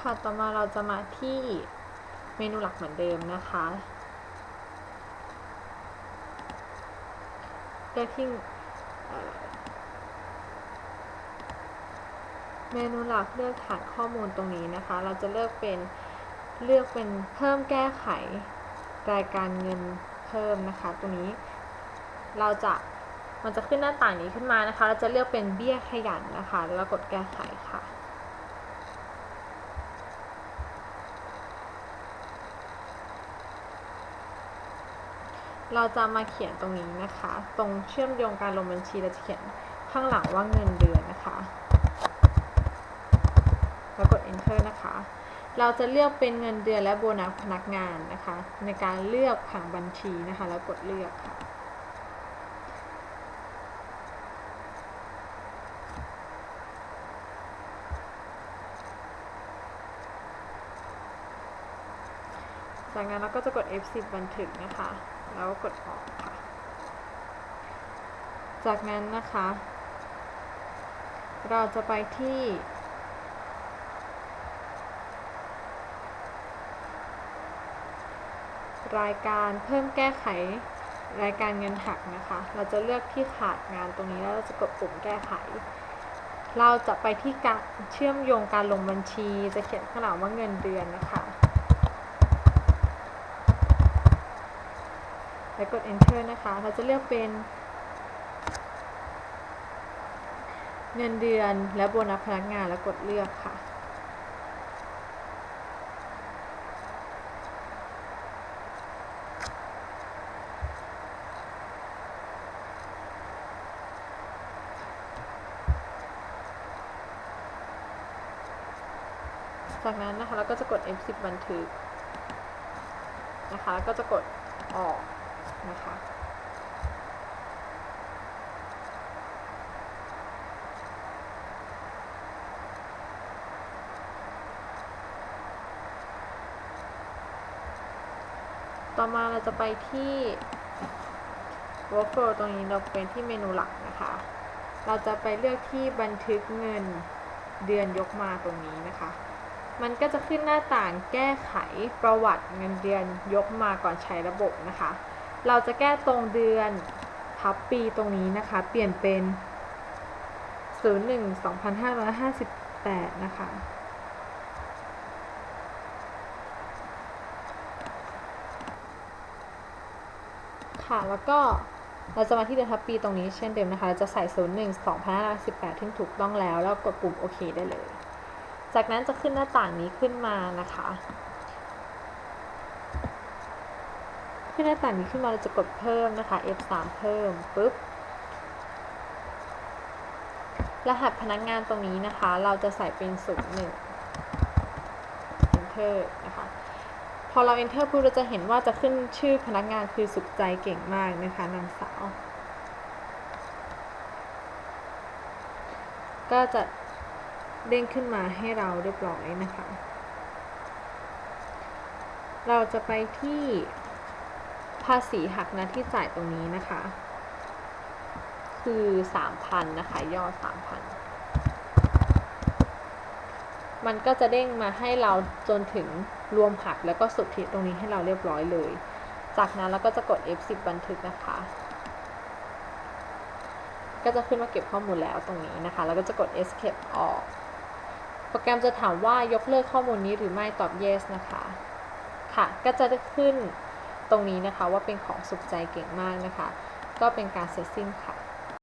ค่ะต่อมาเราจะมาที่เมนูหลักเหมือนเดิมนะคะเลือกที่เอ่อเมนูหลักเลือกฐานข้อมูลตรงนี้นะคะ เราจะเลือกเป็นเลือกเป็นเพิ่มแก้ไขรายการเงินเพิ่มนะคะ ตรงนี้เราจะมันจะขึ้นหน้าต่างนี้ขึ้นมานะคะ เราจะเลือกเป็นเบี้ยขยันนะคะ แล้วกดแก้ไขค่ะ เราจะมาเขียนตรงนี้นะคะ ตรงเชื่อมโยงการลงบัญชีเราจะเขียนข้างหลังว่าเงินเดือนนะคะ แล้วกด enter นะคะ เราจะเลือกเป็นเงินเดือนและโบนัสพนักงานนะคะ ในการเลือกผังบัญชีนะคะ แล้วกดเลือกค่ะจากนั้นเราก็จะกด F10 บันทึกนะคะ แล้วก็กดออกค่ะ จากนั้นนะคะ เราจะไปที่รายการเพิ่มแก้ไขรายการเงินหักนะคะ เราจะเลือกที่ขาดงานตรงนี้แล้วเราจะกดปุ่มแก้ไข เราจะไปที่การเชื่อมโยงการลงบัญชี จะเขียนข้างหลังว่าเงินเดือนนะคะ แล้วกด enter นะคะ เราจะเลือกเป็น เงินเดือนและโบนัสพนักงานแล้วกดเลือกค่ะ จากนั้นนะคะเราก็จะกด F10 บันทึกนะคะแล้วก็จะกดออก นะคะต่อมาเราจะไปที่ workflow ตรงนี้เราเป็นที่เมนูหลักนะคะ เราจะไปเลือกที่บันทึกเงินเดือนยกมาตรงนี้นะคะ มันก็จะขึ้นหน้าต่างแก้ไขประวัติเงินเดือนยกมาก่อนใช้ระบบนะคะ เราจะแก้ตรงเดือนทับปีตรงนี้นะคะ เปลี่ยนเป็น 01 2558 นะคะ ค่ะ แล้วก็เราจะมาที่เดือนทับปีตรงนี้เช่นเดิมนะคะเราจะใส่ 01 2518 ที่ถูกต้องแล้ว แล้วกดปุ่มโอเคได้เลย จากนั้นจะขึ้นหน้าต่างนี้ขึ้นมานะคะ ขึ้นหน้าต่างนี้ขึ้นมาเราจะกดเพิ่มนะคะ F3 เพิ่มปุ๊บรหัสพนักงานตรงนี้นะคะ เราจะใส่เป็น01 Enter นะคะพอเรา Enter ปุ๊บเราจะเห็นว่าจะขึ้นชื่อพนักงานคือสุขใจเก่งมากนะคะนางสาว ก็จะเด้งขึ้นมาให้เราเรียบร้อยนะคะ เราจะไปที่ ภาษีหักหน้าที่จ่ายตรงนี้นะคะ คือ3,000นนะคะยอด3,000มันก็จะเด้งมาให้เราจนถึงรวมหักแล้วก็สุทธิตรงนี้ให้เราเรียบร้อยเลย จากนั้นเราก็จะกด F10 บันทึกนะคะ ก็จะขึ้นมาเก็บข้อมูลแล้วตรงนี้นะคะ แล้วก็จะกด escape ออก โปรแกรมจะถามว่ายกเลิกข้อมูลนี้หรือไม่ตอบ yes นะคะ ค่ะ ก็จะได้ขึ้น ตรงนี้นะคะว่าเป็นของสุขใจเก่งมากนะคะ ก็เป็นการเสร็จสิ้นค่ะ